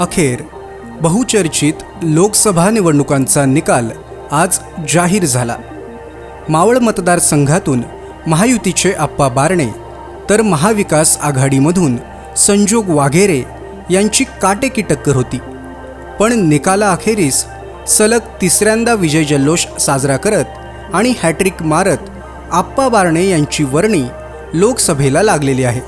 अखेर बहुचर्चित लोकसभा निवडणुकांचा निकाल आज जाहीर झाला. मावळ मतदारसंघातून महायुतीचे आप्पा बारणे तर महाविकास आघाडीमधून संजोग वाघेरे यांची काटेकी टक्कर होती. पण निकालाअखेरीस सलग तिसऱ्यांदा विजय जल्लोष साजरा करत आणि हॅट्रिक मारत आप्पा बारणे यांची वर्णी लोकसभेला लागलेली आहे.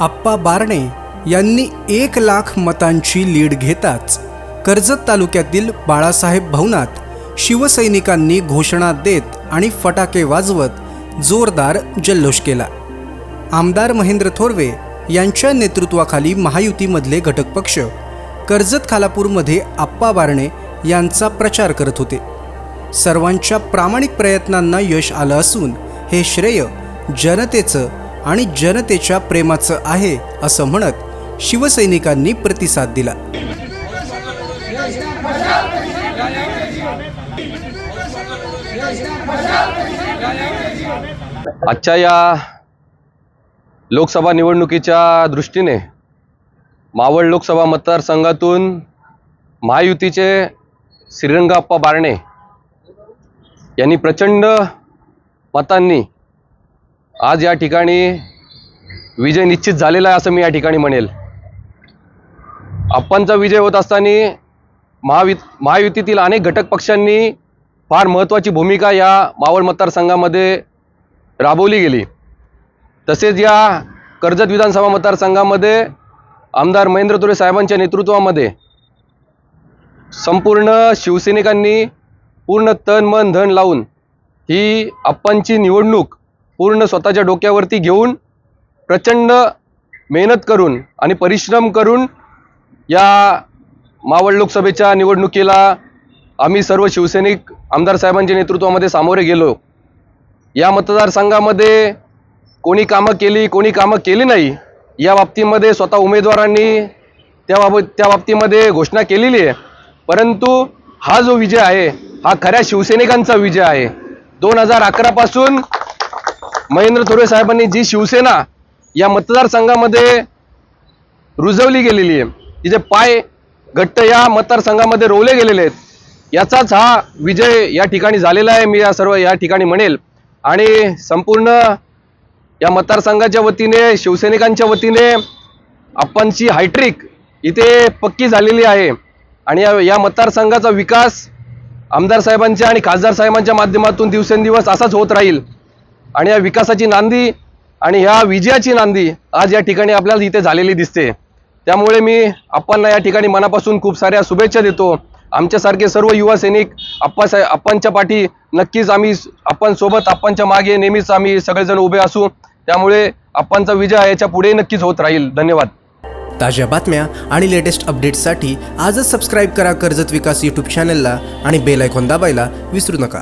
आप्पा बारणे यांनी एक लाख मतांची लीड घेताच कर्जत तालुक्यातील बाळासाहेब भवनात शिवसैनिकांनी घोषणा देत आणि फटाके वाजवत जोरदार जल्लोष केला. आमदार महेंद्र थोरवे यांच्या नेतृत्वाखाली महायुतीमधले घटक पक्ष कर्जत खालापूरमध्ये आप्पा बारणे यांचा प्रचार करत होते. सर्वांच्या प्रामाणिक प्रयत्नांना यश आलं असून हे श्रेय जनतेचं आणि जनतेच्या प्रेमाचं आहे असं म्हणत शिवसैनिकांनी प्रतिसाद दिला. आजच्या या लोकसभा निवडणुकीच्या दृष्टीने मावळ लोकसभा मतदारसंघातून महायुतीचे श्रीरंगाप्पा बारणे यांनी प्रचंड मतांनी आज या ठिकाणी विजय निश्चित झालेला आहे असं मी या ठिकाणी म्हणेल. आप्पांचा विजय होत असताना महावि महायुतीतील अनेक घटक पक्षांनी फार महत्त्वाची भूमिका या मावळ मतदारसंघामध्ये राबवली गेली. तसेच या कर्जत विधानसभा मतदारसंघामध्ये आमदार महेंद्र तुरे साहेबांच्या नेतृत्वामध्ये संपूर्ण शिवसैनिकांनी पूर्ण तन मन धन लावून ही आप्पांची निवडणूक पूर्ण स्वतःच्या डोक्यावरती घेऊन प्रचंड मेहनत करून आणि परिश्रम करून या मावळ लोकसभेच्या निवडणुकीला आम्ही सर्व शिवसैनिक आमदार साहेबांच्या नेतृत्वामध्ये सामोरे गेलो. या मतदारसंघामध्ये कोणी कामं केली कोणी कामं केली नाही या बाबतीमध्ये स्वतः उमेदवारांनी त्या बाबत त्या बाबतीमध्ये घोषणा केलेली आहे. परंतु हा जो विजय आहे हा खऱ्या शिवसैनिकांचा विजय आहे. दोन हजार अकरापासून महेंद्र थोरे साहेबांनी जी शिवसेना या मतदारसंघामध्ये रुजवली गेलेली आहे. तिचे पाय घट्ट या मतदारसंघामध्ये रोवले गेलेले आहेत. याचाच हा विजय या ठिकाणी झालेला आहे. मी या सर्व या ठिकाणी म्हणेल. आणि संपूर्ण या मतदारसंघाच्या वतीने शिवसैनिकांच्या वतीने आपणची हायट्रिक इथे पक्की झालेली आहे. आणि या या मतदारसंघाचा विकास आमदार साहेबांच्या आणि खासदार साहेबांच्या माध्यमातून दिवसेंदिवस असाच होत राहील. आणि या विकासाची नांदी आणि ह्या विजयाची नांदी आज या ठिकाणी आपल्याला इथे झालेली दिसते. त्यामुळे मी आप्पांना या ठिकाणी मनापासून खूप साऱ्या शुभेच्छा देतो. आमच्यासारखे सर्व युवा सैनिक आप्पा आप्पांच्या पाठी नक्कीच आम्ही आप्पांसोबत आप्पांच्या मागे नेहमीच आम्ही सगळेजण उभे असू. त्यामुळे आप्पांचा विजय याच्यापुढे नक्कीच होत राहील. धन्यवाद. ताज्या बातम्या आणि लेटेस्ट अपडेट्ससाठी आजच सबस्क्राईब करा कर्जत विकास यूट्यूब चॅनलला आणि बेल आयकॉन दाबायला विसरू नका.